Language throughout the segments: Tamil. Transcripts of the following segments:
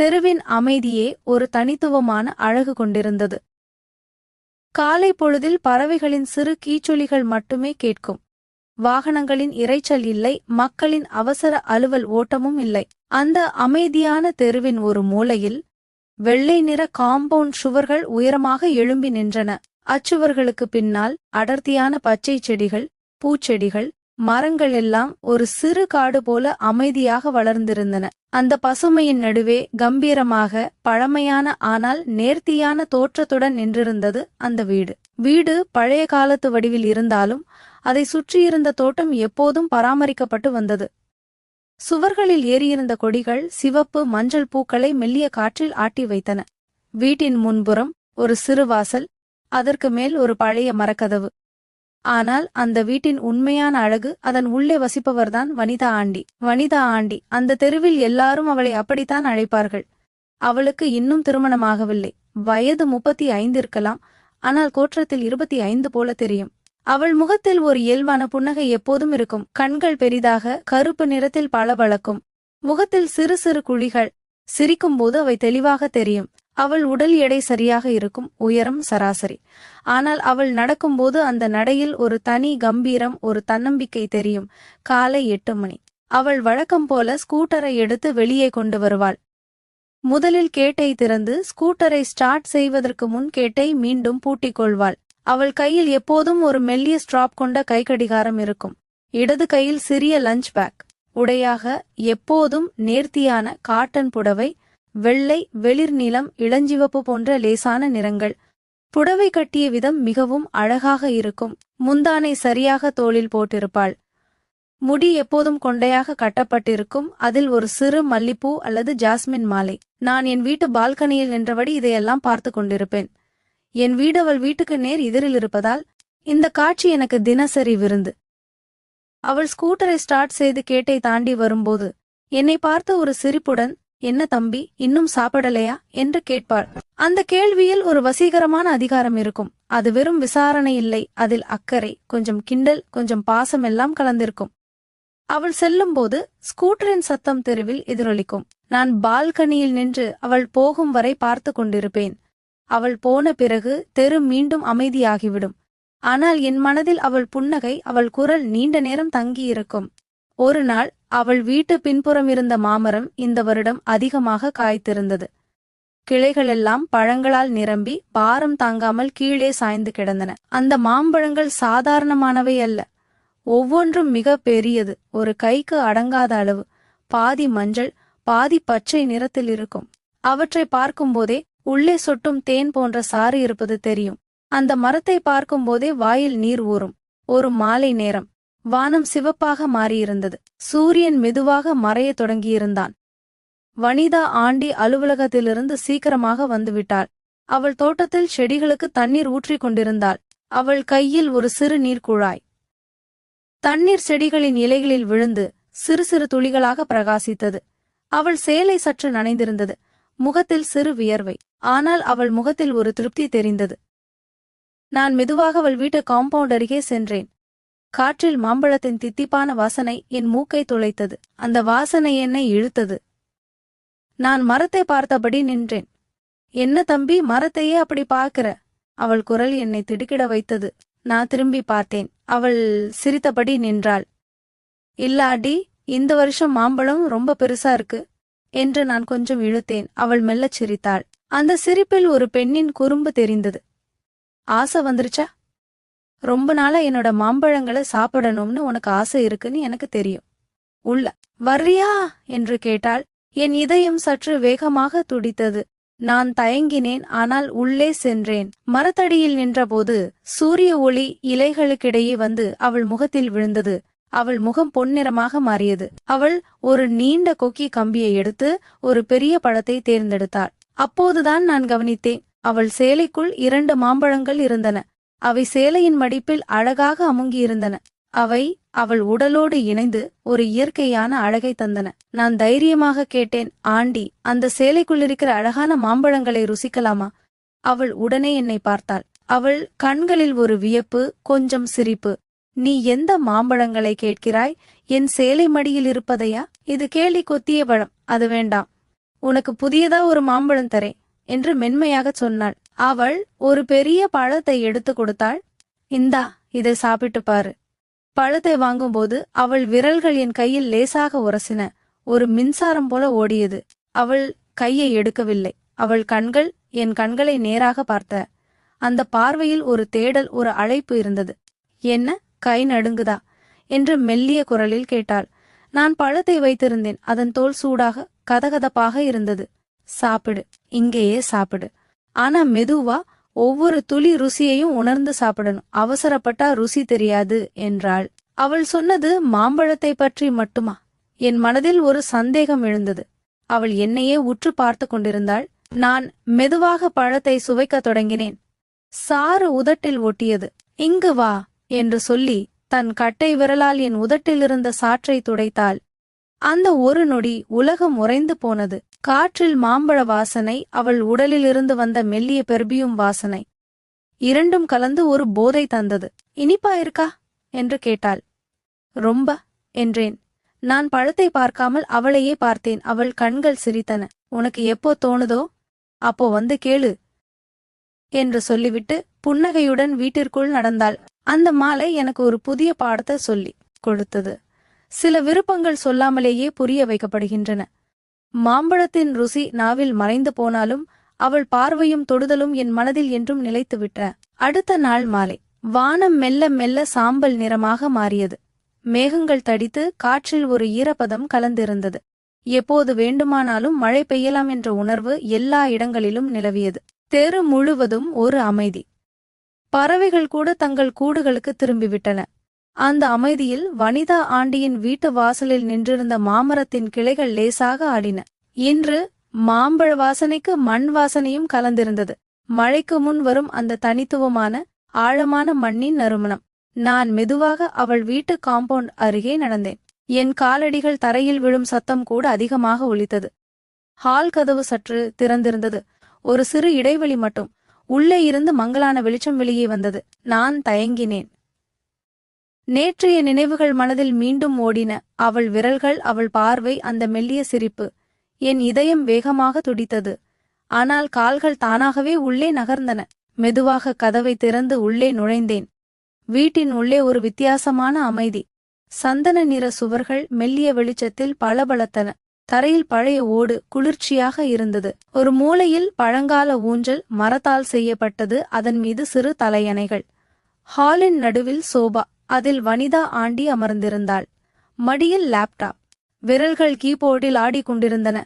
தெருவின் அமைதியே ஒரு தனித்துவமான அழகு கொண்டிருந்தது. காலை பொழுதில் பறவைகளின் சிறு கீச்சொலிகள் மட்டுமே கேட்கும். வாகனங்களின் இரைச்சல் இல்லை மக்களின் அவசர அலுவல் ஓட்டமும் இல்லை. அந்த அமைதியான தெருவின் ஒரு மூலையில் வெள்ளை நிற காம்பவுண்ட் சுவர்கள் உயரமாக எழும்பி நின்றன. அச்சுவர்களுக்கு பின்னால் அடர்த்தியான பச்சை செடிகள் பூச்செடிகள் மரங்கள் எல்லாம் ஒரு சிறு காடு போல அமைதியாக வளர்ந்திருந்தன. அந்த பசுமையின் நடுவே கம்பீரமாக பழமையான ஆனால் நேர்த்தியான தோற்றத்துடன் நின்றிருந்தது அந்த வீடு. வீடு பழைய காலத்து வடிவில் இருந்தாலும் அதை சுற்றியிருந்த தோட்டம் எப்போதும் பராமரிக்கப்பட்டு வந்தது. சுவர்களில் ஏறியிருந்த கொடிகள் சிவப்பு மஞ்சள் பூக்களை மெல்லிய காற்றில் ஆட்டி வைத்தன. வீட்டின் முன்புறம் ஒரு சிறு வாசல் அதற்கு மேல் ஒரு பழைய மரக்கதவு. ஆனால் அந்த வீட்டின் உண்மையான அழகு அதன் உள்ளே வசிப்பவர்தான் வனிதா ஆண்டி. வனிதா ஆண்டி அந்த தெருவில் எல்லாரும் அவளை அப்படித்தான் அழைப்பார்கள். அவளுக்கு இன்னும் திருமணமாகவில்லை. வயது முப்பத்தி ஐந்து இருக்கலாம் ஆனால் கோற்றத்தில் இருபத்தி ஐந்து போல தெரியும். அவள் முகத்தில் ஒரு இயல்பான புன்னகை எப்போதும் இருக்கும். கண்கள் பெரிதாக கருப்பு நிறத்தில் பளபளக்கும். முகத்தில் சிறு சிறு குழிகள். சிரிக்கும்போது அவை தெளிவாக தெரியும். அவள் உடல் எடை சரியாக இருக்கும் உயரம் சராசரி. ஆனால் அவள் நடக்கும்போது அந்த நடையில் ஒரு தனி கம்பீரம் ஒரு தன்னம்பிக்கை தெரியும். காலை எட்டு மணி. அவள் வழக்கம் போல ஸ்கூட்டரை எடுத்து வெளியே கொண்டு வருவாள். முதலில் கேட்டை திறந்து ஸ்கூட்டரை ஸ்டார்ட் செய்வதற்கு முன் கேட்டை மீண்டும் பூட்டிக் கொள்வாள். அவள் கையில் எப்போதும் ஒரு மெல்லிய ஸ்ட்ராப் கொண்ட கைக்கடிகாரம் இருக்கும். இடது கையில் சிறிய லஞ்ச் பேக். உடையாக எப்போதும் நேர்த்தியான காட்டன் புடவை வெள்ளை வெளிர் நிலம் இளஞ்சிவப்பு போன்ற லேசான நிறங்கள். புடவை கட்டிய விதம் மிகவும் அழகாக இருக்கும். முந்தானை சரியாக தோளில் போட்டிருப்பாள். முடி எப்போதும் கொண்டையாக கட்டப்பட்டிருக்கும். அதில் ஒரு சிறு மல்லிப்பூ அல்லது ஜாஸ்மின் மாலை. நான் என் வீட்டு பால்கனியில் நின்றபடி இதையெல்லாம் பார்த்து கொண்டிருப்பேன். என் வீடு அவள் வீட்டுக்கு நேர் எதிரில் இருப்பதால் இந்த காட்சி எனக்கு தினசரி விருந்து. அவள் ஸ்கூட்டரை ஸ்டார்ட் செய்து கேட்டை தாண்டி வரும்போது என்னை பார்த்த ஒரு சிரிப்புடன் என்ன தம்பி இன்னும் சாப்பிடலையா? என்று கேட்பாள். அந்த கேள்வியில் ஒரு வசீகரமான அதிகாரம் இருக்கும். அது வெறும் விசாரணை இல்லை. அதில் அக்கறை கொஞ்சம் கிண்டல் கொஞ்சம் பாசம் எல்லாம் கலந்திருக்கும். அவள் செல்லும்போது ஸ்கூட்டரின் சத்தம் தெருவில் எதிரொலிக்கும். நான் பால்கனியில் நின்று அவள் போகும் வரை பார்த்து கொண்டிருப்பேன். அவள் போன பிறகு தெரு மீண்டும் அமைதியாகிவிடும். ஆனால் என் மனதில் அவள் புன்னகை அவள் குரல் நீண்ட நேரம் தங்கியிருக்கும். ஒரு நாள் அவள் வீட்டு பின்புறம் இருந்த மாமரம் இந்த வருடம் அதிகமாக காய்த்திருந்தது. கிளைகளெல்லாம் பழங்களால் நிரம்பி பாரம் தாங்காமல் கீழே சாய்ந்து கிடந்தன. அந்த மாம்பழங்கள் சாதாரணமானவை அல்ல. ஒவ்வொன்றும் மிக பெரியது. ஒரு கைக்கு அடங்காத அளவு. பாதி மஞ்சள் பாதி பச்சை நிறத்தில் இருக்கும். அவற்றை பார்க்கும்போதே உள்ளே சொட்டும் தேன் போன்ற சாறு இருப்பது தெரியும். அந்த மரத்தை பார்க்கும்போதே வாயில் நீர் ஊறும். ஒரு மாலை நேரம். வானம் சிவப்பாக மாறியிருந்தது. சூரியன் மெதுவாக மறையத் தொடங்கியிருந்தான். வனிதா ஆண்டி அலுவலகத்திலிருந்து சீக்கிரமாக வந்துவிட்டாள். அவள் தோட்டத்தில் செடிகளுக்கு தண்ணீர் ஊற்றிக் கொண்டிருந்தாள். அவள் கையில் ஒரு சிறு நீர்க்குழாய். தண்ணீர் செடிகளின் இலைகளில் விழுந்து சிறு சிறு துளிகளாக பிரகாசித்தது. அவள் சேலை சற்று நனைந்திருந்தது. முகத்தில் சிறு வியர்வை. ஆனால் அவள் முகத்தில் ஒரு திருப்தி தெரிந்தது. நான் மெதுவாக அவள் வீட்டு காம்பவுண்ட் அருகே சென்றேன். காற்றில் மாம்பழத்தின் தித்திப்பான வாசனை என் மூக்கை துளைத்தது அந்த வாசனை என்னை இழுத்தது. நான் மரத்தை பார்த்தபடி நின்றேன். என்ன தம்பி மரத்தையே அப்படி பார்க்கிற? அவள் குரல் என்னை திடுக்கிட வைத்தது. நான் திரும்பி பார்த்தேன். அவள் சிரித்தபடி நின்றாள். இல்லாடி இந்த வருஷம் மாம்பழம் ரொம்ப பெருசா இருக்கு என்று நான் கொஞ்சம் இழுத்தேன். அவள் மெல்லச் சிரித்தாள். அந்த சிரிப்பில் ஒரு பெண்ணின் குறும்பு தெரிந்தது. ஆசை வந்துருச்சா? ரொம்ப நாளா என்னோட மாம்பழங்களை சாப்பிடணும்னு உனக்கு ஆசை இருக்குன்னு எனக்கு தெரியும். உள்ள வர்றியா? என்று கேட்டாள். என் இதயம் சற்று வேகமாக துடித்தது. நான் தயங்கினேன் ஆனால் உள்ளே சென்றேன். மரத்தடியில் நின்றபோது சூரிய ஒளி இலைகளுக்கிடையே வந்து அவள் முகத்தில் விழுந்தது. அவள் முகம் பொன்னிறமாக மாறியது. அவள் ஒரு நீண்ட கொக்கி கம்பியை எடுத்து ஒரு பெரிய பழத்தை தேர்ந்தெடுத்தாள். அப்போதுதான் நான் கவனித்தேன் அவள் சேலைக்குள் இரண்டு மாம்பழங்கள் இருந்தன. அவை சேலையின் மடிப்பில் அழகாக அமுங்கியிருந்தன. அவை அவள் உடலோடு இணைந்து ஒரு இயற்கையான அழகை தந்தன. நான் தைரியமாக கேட்டேன் ஆண்டி. அந்த சேலைக்குள்ளிருக்கிற அழகான மாம்பழங்களை ருசிக்கலாமா? அவள் உடனே என்னை பார்த்தாள். அவள் கண்களில் ஒரு வியப்பு கொஞ்சம் சிரிப்பு. நீ எந்த மாம்பழங்களை கேட்கிறாய்? என் சேலை மடியில் இருப்பதையா? இது கேலி கொத்திய பழம். அது வேண்டாம். உனக்கு புதியதா ஒரு மாம்பழம் தரேன் என்று மென்மையாகச் சொன்னாள். அவள் ஒரு பெரிய பழத்தை எடுத்து கொடுத்தாள். இந்தா இதை சாப்பிட்டு பாரு. பழத்தை வாங்கும்போது அவள் விரல்கள் என் கையில் லேசாக உரசின. ஒரு மின்சாரம் போல ஓடியது. அவள் கையை எடுக்கவில்லை. அவள் கண்கள் என் கண்களை நேராக பார்த்த. அந்த பார்வையில் ஒரு தேடல் ஒரு அழைப்பு இருந்தது. என்ன? கை நடுங்குதா? என்று மெல்லிய குரலில் கேட்டாள். நான் பழத்தை வைத்திருந்தேன். அதன் தோல் சூடாக கதகதப்பாக இருந்தது. சாப்பிடு. இங்கேயே சாப்பிடு. ஆனா மெதுவா ஒவ்வொரு துளி ருசியையும் உணர்ந்து சாப்பிடணும். அவசரப்பட்டா ருசி தெரியாது என்றாள். அவள் சொன்னது மாம்பழத்தை பற்றி மட்டுமா? என் மனதில் ஒரு சந்தேகம் எழுந்தது. அவள் என்னையே உற்று பார்த்து கொண்டிருந்தாள். நான் மெதுவாக பழத்தை சுவைக்கத் தொடங்கினேன். சாறு உதட்டில் ஒட்டியது. இங்கு வா என்று சொல்லி தன் கட்டை விரலால் என் உதட்டில் இருந்த சாற்றை துடைத்தாள். அந்த ஒரு நொடி உலகம் உறைந்து போனது. காற்றில் மாம்பழ வாசனை அவள் உடலிலிருந்து வந்த மெல்லிய பெர்பியும் வாசனை. இரண்டும் கலந்து ஒரு போதை தந்தது. இனிப்பா இருக்கா? என்று கேட்டாள். ரொம்ப என்றேன். நான் பழத்தை பார்க்காமல் அவளையே பார்த்தேன். அவள் கண்கள் சிரித்தன. உனக்கு எப்போ தோணுதோ? அப்போ வந்து கேளு என்று சொல்லிவிட்டு புன்னகையுடன் வீட்டிற்குள் நடந்தாள். அந்த மாலை எனக்கு ஒரு புதிய பாடத்தை சொல்லி கொடுத்தது. சில விருப்பங்கள் சொல்லாமலேயே புரிய வைக்கப்படுகின்றன. மாம்பழத்தின் ருசி நாவில் மறைந்து போனாலும் அவள் பார்வையும் தொடுதலும் என் மனதில் என்றும் நிலைத்துவிட்ட. அடுத்த நாள் மாலை வானம் மெல்ல மெல்ல சாம்பல் நிறமாக மாறியது. மேகங்கள் தடித்து காற்றில் ஒரு ஈரப்பதம் கலந்திருந்தது. எப்போது வேண்டுமானாலும் மழை பெய்யலாம் என்ற உணர்வு எல்லா இடங்களிலும் நிலவியது. தெரு முழுவதும் ஒரு அமைதி. பறவைகள் கூட தங்கள் கூடுகளுக்கு திரும்பிவிட்டன. அந்த அமைதியில் வனிதா ஆண்டியின் வீட்டு வாசலில் நின்றிருந்த மாமரத்தின் கிளைகள் லேசாக ஆடின. இன்று மாம்பழ வாசனைக்கு மண் வாசனையும் கலந்திருந்தது. மழைக்கு முன் வரும் அந்த தனித்துவமான ஆழமான மண்ணின் நறுமணம். நான் மெதுவாக அவள் வீட்டு காம்பவுண்ட் அருகே நடந்தேன். என் காலடிகள் தரையில் விழும் சத்தம் கூட அதிகமாக ஒலித்தது. ஹால் கதவு சற்று திறந்திருந்தது. ஒரு சிறு இடைவெளி மட்டும். உள்ளே இருந்து மங்கலான வெளிச்சம் வெளியே வந்தது. நான் தயங்கினேன். நேற்றைய நினைவுகள் மனதில் மீண்டும் ஓடின. அவள் விரல்கள் அவள் பார்வை அந்த மெல்லிய சிரிப்பு. என் இதயம் வேகமாக துடித்தது. ஆனால் கால்கள் தானாகவே உள்ளே நகர்ந்தன. மெதுவாக கதவை திறந்து உள்ளே நுழைந்தேன். வீட்டின் உள்ளே ஒரு வித்தியாசமான அமைதி. சந்தன நிற சுவர்கள் மெல்லிய வெளிச்சத்தில் பளபளத்தன. தரையில் பழைய ஓடு குளிர்ச்சியாக இருந்தது. ஒரு மூலையில் பழங்கால ஊஞ்சல் மரத்தால் செய்யப்பட்டது. அதன் மீது சிறு தலையணைகள். ஹாலின் நடுவில் சோபா. அதில் வனிதா ஆண்டி அமர்ந்திருந்தாள். மடியில் லேப்டாப் விரல்கள் கீபோர்டில் ஆடிக்கொண்டிருந்தன.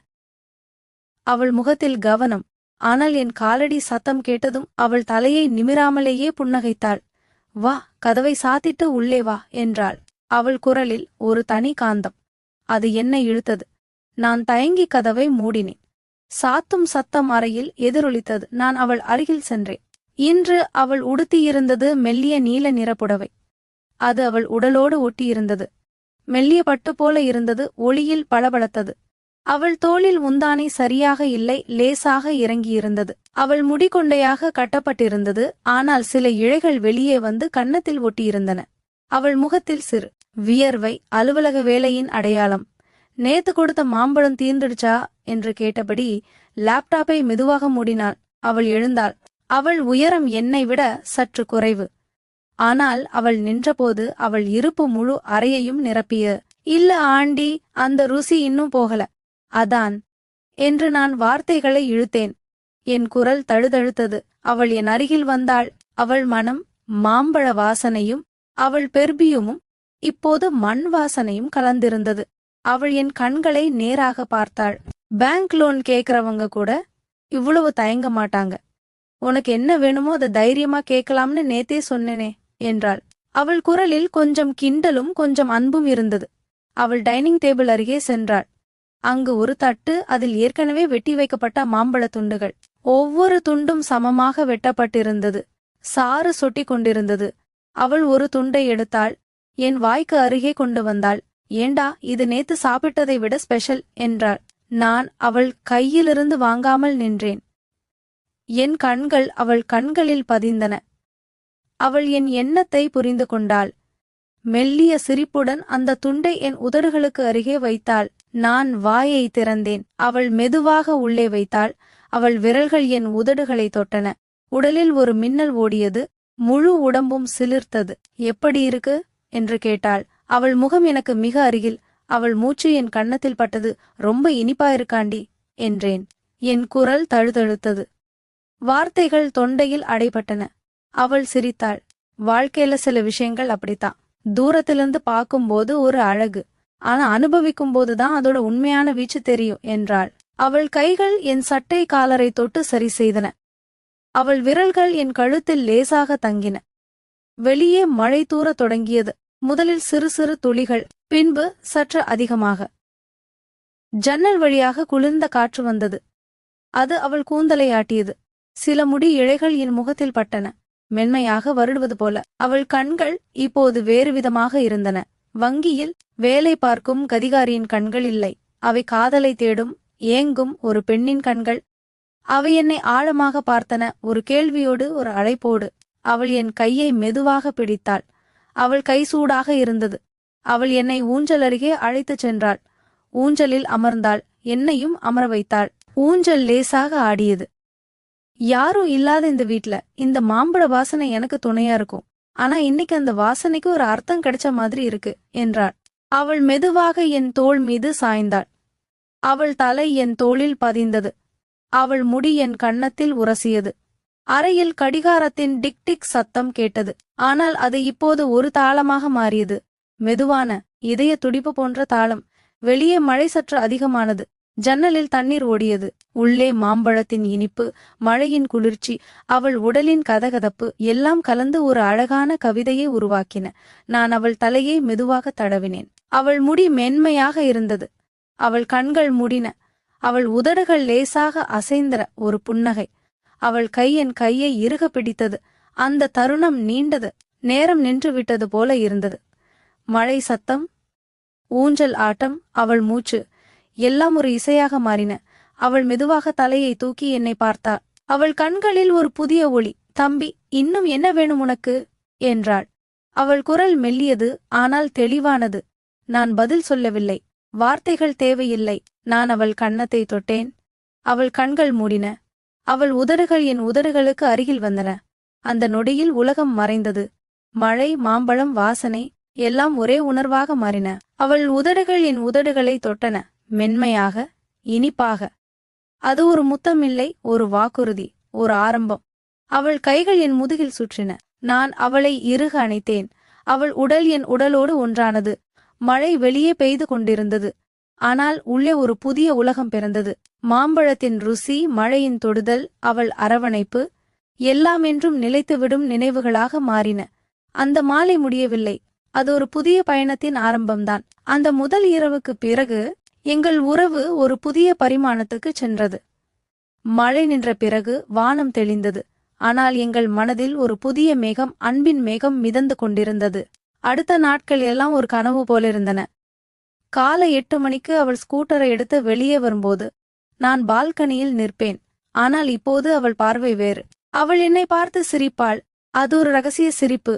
அவள் முகத்தில் கவனம் ஆனால் என் காலடி சத்தம் கேட்டதும் அவள் தலையை நிமிராமலேயே புன்னகைத்தாள். வா கதவை சாத்திட்டு உள்ளே வா என்றாள். அவள் குரலில் ஒரு தனி காந்தம். அது என்னை இழுத்தது. நான் தயங்கி கதவை மூடினேன். சாத்தும் சத்தம் அறையில் எதிரொலித்தது. நான் அவள் அருகில் சென்றேன். இன்று அவள் உடுத்தியிருந்தது மெல்லிய நீல நிறப்புடவை அது அவள் உடலோடு ஒட்டியிருந்தது. மெல்லிய பட்டு போல இருந்தது ஒளியில் பளபளத்தது. அவள் தோளில் முந்தானை சரியாக இல்லை லேசாக இறங்கியிருந்தது. அவள் முடிகொண்டையாக கட்டப்பட்டிருந்தது ஆனால் சில இழைகள் வெளியே வந்து கன்னத்தில் ஒட்டியிருந்தன. அவள் முகத்தில் சிறு வியர்வை அலுவலக வேலையின் அடையாளம். நேத்து கொடுத்த மாம்பழம் தீர்ந்துடுச்சா? என்று கேட்டபடி லேப்டாப்பை மெதுவாக மூடினாள். அவள் எழுந்தாள். அவள் உயரம் என்னை விட சற்று குறைவு. ஆனால் அவள் நின்றபோது அவள் இருப்பு முழு அறையையும் நிரப்பிய இல்ல ஆண்டி அந்த ருசி இன்னும் போகல. அதான். என்று நான் வார்த்தைகளை இழுத்தேன். என் குரல் தழுதழுத்தது. அவள் என் அருகில் வந்தாள். அவள் மனம் மாம்பழ வாசனையும் அவள் பெர்பியுமும் இப்போது மண் வாசனையும் கலந்திருந்தது. அவள் என் கண்களை நேராக பார்த்தாள். பேங்க் லோன் கேக்குறவங்க கூட இவ்வளவு தயங்க மாட்டாங்க. உனக்கு என்ன வேணுமோ அதை தைரியமா கேட்கலாம்னு நேத்தே சொன்னேனே. என்றாள். அவள் குரலில் கொஞ்சம் கிண்டலும் கொஞ்சம் அன்பும் இருந்தது. அவள் டைனிங் டேபிள் அருகே சென்றாள். அங்கு ஒரு தட்டு அதில் ஏற்கனவே வெட்டி வைக்கப்பட்ட மாம்பழத் துண்டுகள். ஒவ்வொரு துண்டும் சமமாக வெட்டப்பட்டிருந்தது. சாறு சொட்டிக் கொண்டிருந்தது. அவள் ஒரு துண்டை எடுத்தாள். என் வாய்க்கு அருகே கொண்டு வந்தாள். ஏண்டா இது நேத்து சாப்பிட்டதை விட ஸ்பெஷல் என்றாள். நான் அவள் கையிலிருந்து வாங்காமல் நின்றேன். என் கண்கள் அவள் கண்களில் பதிந்தன. அவள் என் எண்ணத்தை புரிந்து கொண்டாள். மெல்லிய சிரிப்புடன் அந்த துண்டை என் உதடுகளுக்கு அருகே வைத்தாள். நான் வாயை திறந்தேன். அவள் மெதுவாக உள்ளே வைத்தாள். அவள் விரல்கள் என் உதடுகளை தொட்டன. உடலில் ஒரு மின்னல் ஓடியது. முழு உடம்பும் சிலிர்த்தது. எப்படி இருக்கு? என்று கேட்டாள். அவள் முகம் எனக்கு மிக அருகில். அவள் மூச்சு என் கன்னத்தில் பட்டது. ரொம்ப இனிப்பா இருக்காண்டி என்றேன். என் குரல் தழுதழுத்தது. வார்த்தைகள் தொண்டையில் அடைபட்டன. அவள் சிரித்தாள். வாழ்க்கையில சில விஷயங்கள் அப்படித்தான். தூரத்திலிருந்து பார்க்கும்போது ஒரு அழகு. ஆனா அனுபவிக்கும் போதுதான் அதோட உண்மையான வீச்சு தெரியும் என்றாள். அவள் கைகள் என் சட்டை காலரை தொட்டு சரி செய்தன. அவள் விரல்கள் என் கழுத்தில் லேசாக தங்கின. வெளியே மழை தூர தொடங்கியது. முதலில் சிறு சிறு துளிகள் பின்பு சற்று அதிகமாக. ஜன்னல் வழியாக குளிர்ந்த காற்று வந்தது. அது அவள் கூந்தலை ஆட்டியது. சில முடி இழைகள் என் முகத்தில் பட்டன. மென்மையாக வருடுவது போல. அவள் கண்கள் இப்போது வேறு விதமாக இருந்தன. வங்கியில் வேலை பார்க்கும் கதிகாரியின் கண்கள் இல்லை. அவை காதலை தேடும் ஏங்கும் ஒரு பெண்ணின் கண்கள். அவை என்னை ஆழமாக பார்த்தன. ஒரு கேள்வியோடு ஒரு அழைப்போடு. அவள் என் கையை மெதுவாக பிடித்தாள். அவள் கை சூடாக இருந்தது. அவள் என்னை ஊஞ்சல் அருகே அழைத்துச் சென்றாள். ஊஞ்சலில் அமர்ந்தாள். என்னையும் அமர வைத்தாள். ஊஞ்சல் லேசாக ஆடியது. யாரும் இல்லாத இந்த வீட்ல இந்த மாம்பழ வாசனை எனக்கு துணையா இருக்கும். ஆனா இன்னைக்கு அந்த வாசனைக்கு ஒரு அர்த்தம் கிடைச்ச மாதிரி இருக்கு என்றாள். அவள் மெதுவாக என் தோள் மீது சாய்ந்தாள். அவள் தலை என் தோளில் பதிந்தது. அவள் முடி என் கன்னத்தில் உரசியது. அறையில் கடிகாரத்தின் டிக் டிக் சத்தம் கேட்டது. ஆனால் அது இப்போது ஒரு தாளமாக மாறியது. மெதுவான இதய துடிப்பு போன்ற தாளம். வெளியே மழை சற்று அதிகமானது. ஜன்னலில் தண்ணீர் ஓடியது. உள்ளே மாம்பழத்தின் இனிப்பு மழையின் குளிர்ச்சி அவள் உடலின் கதகதப்பு எல்லாம் கலந்து ஒரு அழகான கவிதையை உருவாக்கின. நான் அவள் தலையை மெதுவாக தடவினேன். அவள் முடி மென்மையாக இருந்தது. அவள் கண்கள் முடின. அவள் உதடுகள் லேசாக அசைந்தன ஒரு புன்னகை. அவள் கை என் கையை இறுக பிடித்தது. அந்த தருணம் நீண்டது. நேரம் நின்று விட்டது போல இருந்தது. மழை சத்தம் ஊஞ்சல் ஆட்டம் அவள் மூச்சு. எல்லாம் ஒரு இசையாக மாறின. அவள் மெதுவாக தலையை தூக்கி என்னை பார்த்தாள் அவள் கண்களில் ஒரு புதிய ஒளி. தம்பி இன்னும் என்ன வேணும் உனக்கு? என்றாள். அவள் குரல் மெல்லியது ஆனால் தெளிவானது. நான் பதில் சொல்லவில்லை. வார்த்தைகள் தேவையில்லை. நான் அவள் கன்னத்தை தொட்டேன். அவள் கண்கள் மூடின. அவள் உதடுகள் என் உதடுகளுக்கு அருகில் வந்தன. அந்த நொடியில் உலகம் மறைந்தது. மழை மாம்பழம் வாசனை எல்லாம் ஒரே உணர்வாக மாறின. அவள் உதடுகள் என் உதடுகளை தொட்டன. மென்மையாக இனிப்பாக. அது ஒரு முத்தமில்லை ஒரு வாக்குறுதி ஒரு ஆரம்பம். அவள் கைகள் என் முதுகில் சுற்றின. நான் அவளை இறுக அணைத்தேன். அவள் உடல் என் உடலோடு ஒன்றானது. மழை வெளியே பெய்து கொண்டிருந்தது. ஆனால் உள்ளே ஒரு புதிய உலகம் பிறந்தது. மாம்பழத்தின் ருசி மழையின் தொடுதல் அவள் அரவணைப்பு எல்லாம் என்றும் நிலைத்துவிடும் நினைவுகளாக மாறின. அந்த மாலை முடியவில்லை. அது ஒரு புதிய பயணத்தின் ஆரம்பம்தான். அந்த முதல் இரவுக்குப் பிறகு எங்கள் உறவு ஒரு புதிய பரிமாணத்துக்கு சென்றது. மழை நின்ற பிறகு வானம் தெளிந்தது. ஆனால் எங்கள் மனதில் ஒரு புதிய மேகம் அன்பின் மேகம் மிதந்து கொண்டிருந்தது. அடுத்த நாட்கள் எல்லாம் ஒரு கனவு போலிருந்தன. காலை எட்டு மணிக்கு அவள் ஸ்கூட்டரை எடுத்து வெளியே வரும்போது நான் பால்கனியில் நிற்பேன். ஆனால் இப்போது அவள் பார்வை வேறு. அவள் என்னை பார்த்து சிரிப்பாள். அது ஒரு ரகசிய சிரிப்பு.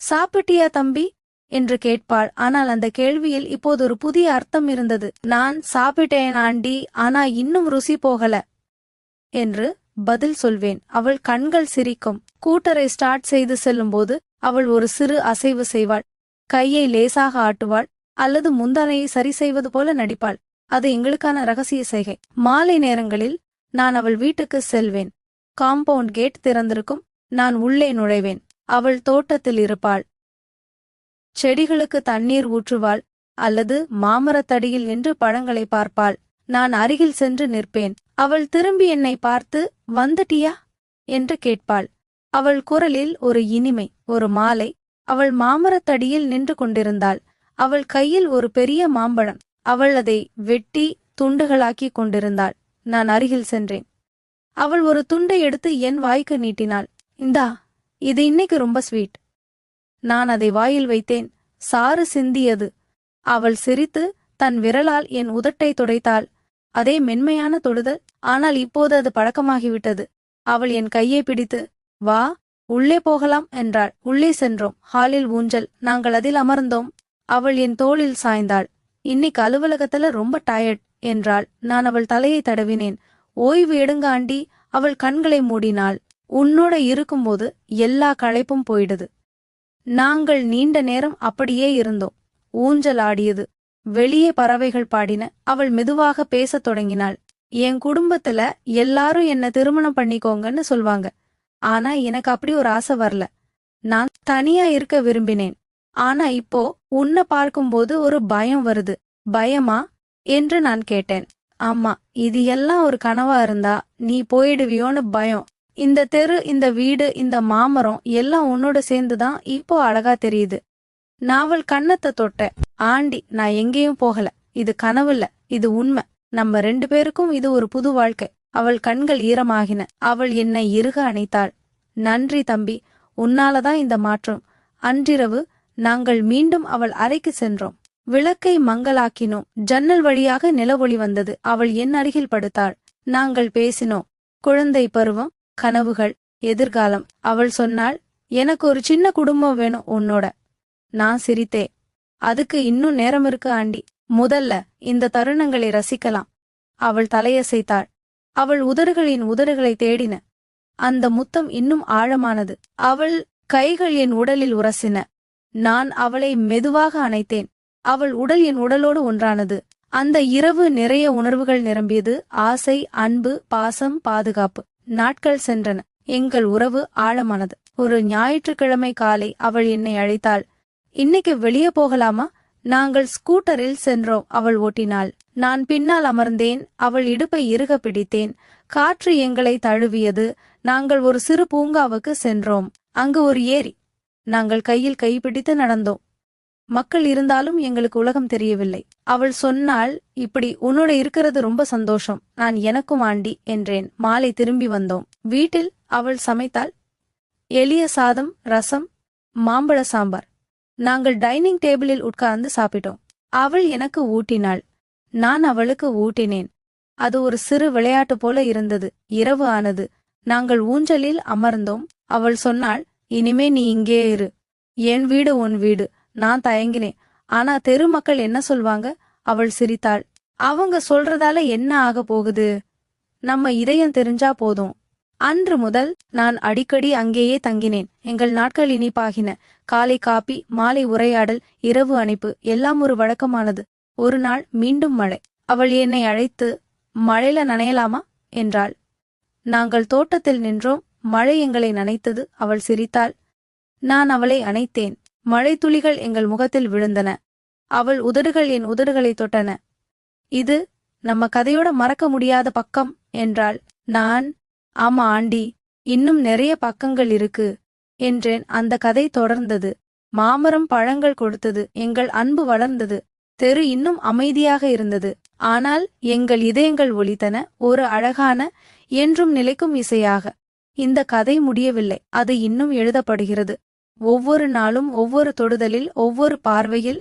சாப்பிட்டியா தம்பி? என்று கேட்பாள். ஆனால் அந்த கேள்வியில் இப்போது ஒரு புதிய அர்த்தம் இருந்தது. நான் சாப்பிட்டேன் ஆண்டி ஆனா இன்னும் ருசி போகல என்று பதில் சொல்வேன். அவள் கண்கள் சிரிக்கும். கூட்டரை ஸ்டார்ட் செய்து செல்லும்போது அவள் ஒரு சிறு அசைவு செய்வாள். கையை லேசாக ஆட்டுவாள். அல்லது முந்தானையை சரி செய்வது போல நடிப்பாள். அது எங்களுக்கான ரகசிய செய்கை. மாலை நேரங்களில் நான் அவள் வீட்டுக்கு செல்வேன். காம்பவுண்ட் கேட் திறந்திருக்கும். நான் உள்ளே நுழைவேன். அவள் தோட்டத்தில் இருப்பாள். செடிகளுக்கு தண்ணீர் ஊற்றுவாள் அல்லது மாமரத்தடியில் நின்று பழங்களை பார்ப்பாள். நான் அருகில் சென்று நிற்பேன். அவள் திரும்பி என்னை பார்த்து வந்துட்டியா என்று கேட்பாள். அவள் குரலில் ஒரு இனிமை ஒரு மாலை. அவள் மாமரத்தடியில் நின்று கொண்டிருந்தாள். அவள் கையில் ஒரு பெரிய மாம்பழம். அவள் அதை வெட்டி துண்டுகளாக்கிக் கொண்டிருந்தாள். நான் அருகில் சென்றேன். அவள் ஒரு துண்டை எடுத்து என் வாய்க்கு நீட்டினாள். இந்தா இது இன்னைக்கு ரொம்ப ஸ்வீட். நான் அதை வாயில் வைத்தேன். சாறு சிந்தியது. அவள் சிரித்து தன் விரலால் என் உதட்டை துடைத்தாள். அதே மென்மையான தொடுதல். ஆனால் இப்போது அது பழக்கமாகிவிட்டது. அவள் என் கையை பிடித்து வா உள்ளே போகலாம் என்றாள். உள்ளே சென்றோம். ஹாலில் ஊஞ்சல். நாங்கள் அதில் அமர்ந்தோம். அவள் என் தோளில் சாய்ந்தாள். இன்னைக்கு அலுவலகத்துல ரொம்ப டயர்ட் என்றாள். நான் அவள் தலையை தடவினேன். ஓய்வு எடுங்க ஆண்டி. அவள் கண்களை மூடினாள். உன்னோட இருக்கும்போது எல்லா களைப்பும் போயிடுது. நாங்கள் நீண்ட நேரம் அப்படியே இருந்தோம். ஊஞ்சல் ஆடியது வெளியே பறவைகள் பாடின. அவள் மெதுவாக பேசத் தொடங்கினாள். என் குடும்பத்துல எல்லாரும் என்ன திருமணம் பண்ணிக்கோங்கன்னு சொல்வாங்க. ஆனா எனக்கு அப்படி ஒரு ஆசை வரல. நான் தனியா இருக்க விரும்பினேன். ஆனா இப்போ உன்னை பார்க்கும்போது ஒரு பயம் வருது. பயமா? என்று நான் கேட்டேன். ஆமா இது எல்லாம் ஒரு கனவா இருந்தா நீ போயிடுவியோன்னு பயம். இந்த தெரு இந்த வீடு இந்த மாமரம் எல்லாம் உன்னோட சேர்ந்துதான் இப்போ அழகா தெரியுது. நாவல் கண்ணத்தை தொட்ட ஆண்டி நான் எங்கேயும் போகல. இது கனவுல இது உண்மை. நம்ம ரெண்டு பேருக்கும் இது ஒரு புது வாழ்க்கை அவள் கண்கள் ஈரமாகின. அவள் என்னை இறுக அணைத்தாள். நன்றி தம்பி. உன்னாலதான் இந்த மாற்றம். அன்றிரவு நாங்கள் மீண்டும் அவள் அறைக்கு சென்றோம். விளக்கை மங்கலாக்கினோம் ஜன்னல் வழியாக நிலவொளி வந்தது. அவள் என் அருகில் படுத்தாள். நாங்கள் பேசினோம். குழந்தை பருவம் கனவுகள் எதிர்காலம். அவள் சொன்னாள் எனக்கு ஒரு சின்ன குடும்பம் வேணும் உன்னோட. நான் சிரித்தே. அதுக்கு இன்னும் நேரம் இருக்கு ஆண்டி. முதல்ல இந்த தருணங்களை ரசிக்கலாம். அவள் தலையசைத்தாள். அவள் உதடுகளின் உதடுகளை தேடின. அந்த முத்தம் இன்னும் ஆழமானது. அவள் கைகள் என் உடலில் உரசின. நான் அவளை மெதுவாக அணைத்தேன். அவள் உடல் என் உடலோடு ஒன்றானது. அந்த இரவு நிறைய உணர்வுகள் நிரம்பியது. ஆசை அன்பு பாசம் பாதுகாப்பு. நாட்கள் சென்றன. எங்கள் உறவு ஆழமானது. ஒரு ஞாயிற்றுக்கிழமை காலை அவள் என்னை அழைத்தாள். இன்னைக்கு வெளியே போகலாமா? நாங்கள் ஸ்கூட்டரில் சென்றோம் அவள் ஓட்டினாள். நான் பின்னால் அமர்ந்தேன். அவள் இடுப்பை இறுக பிடித்தேன். காற்று எங்களை தழுவியது. நாங்கள் ஒரு சிறு பூங்காவுக்கு சென்றோம். அங்கு ஒரு ஏரி. நாங்கள் கையில் கைப்பிடித்து நடந்தோம். மக்கள் இருந்தாலும் எங்களுக்கு உலகம் தெரியவில்லை. அவள் சொன்னாள் இப்படி உன்னோட இருக்கிறது ரொம்ப சந்தோஷம். நான் எனக்கும் ஆண்டி என்றேன். மாலை திரும்பி வந்தோம். வீட்டில் அவள் சமைத்தாள் எளிய சாதம் ரசம் மாம்பழ சாம்பார். நாங்கள் டைனிங் டேபிளில் உட்கார்ந்து சாப்பிட்டோம். அவள் எனக்கு ஊட்டினாள். நான் அவளுக்கு ஊட்டினேன். அது ஒரு சிறு விளையாட்டு போல இருந்தது. இரவு ஆனது. நாங்கள் ஊஞ்சலில் அமர்ந்தோம். அவள் சொன்னாள் இனிமே நீ இங்கே இரு. என் வீடு உன் வீடு. நான் தயங்கினேன். ஆனா தெரு மக்கள் என்ன சொல்வாங்க? அவள் சிரித்தாள். அவங்க சொல்றதால என்ன ஆக போகுது? நம்ம இதயம் தெரிஞ்சா போதும். அன்று முதல் நான் அடிக்கடி அங்கேயே தங்கினேன். எங்கள் நாட்கள் இனிப்பாகின. காலை காப்பி மாலை உரையாடல் இரவு அணைப்பு எல்லாம் ஒரு வழக்கமானது. ஒரு நாள் மீண்டும் மழை. அவள் என்னை அழைத்து மழையில நனையலாமா? என்றாள். நாங்கள் தோட்டத்தில் நின்றோம். மழை எங்களை நனைத்தது அவள் சிரித்தாள். நான் அவளை அணைத்தேன். மழைத்துளிகள் எங்கள் முகத்தில் விழுந்தன. அவள் உதடுகள் என் உதடுகளை தொட்டன. இது நம்ம கதையோட மறக்க முடியாத பக்கம் என்றாள். நான் ஆமா ஆண்டி இன்னும் நிறைய பக்கங்கள் இருக்கு என்றேன். அந்த கதை தொடர்ந்தது. மாமரம் பழங்கள் கொடுத்தது. எங்கள் அன்பு வளர்ந்தது. தெரு இன்னும் அமைதியாக இருந்தது. ஆனால் எங்கள் இதயங்கள் ஒலித்தன. ஒரு அழகான என்றும் நிலைக்கும் இசையாக. இந்த கதை முடியவில்லை. அது இன்னும் எழுதப்படுகிறது. ஒவ்வொரு நாளும் ஒவ்வொரு தொடுதலில் ஒவ்வொரு பார்வையில்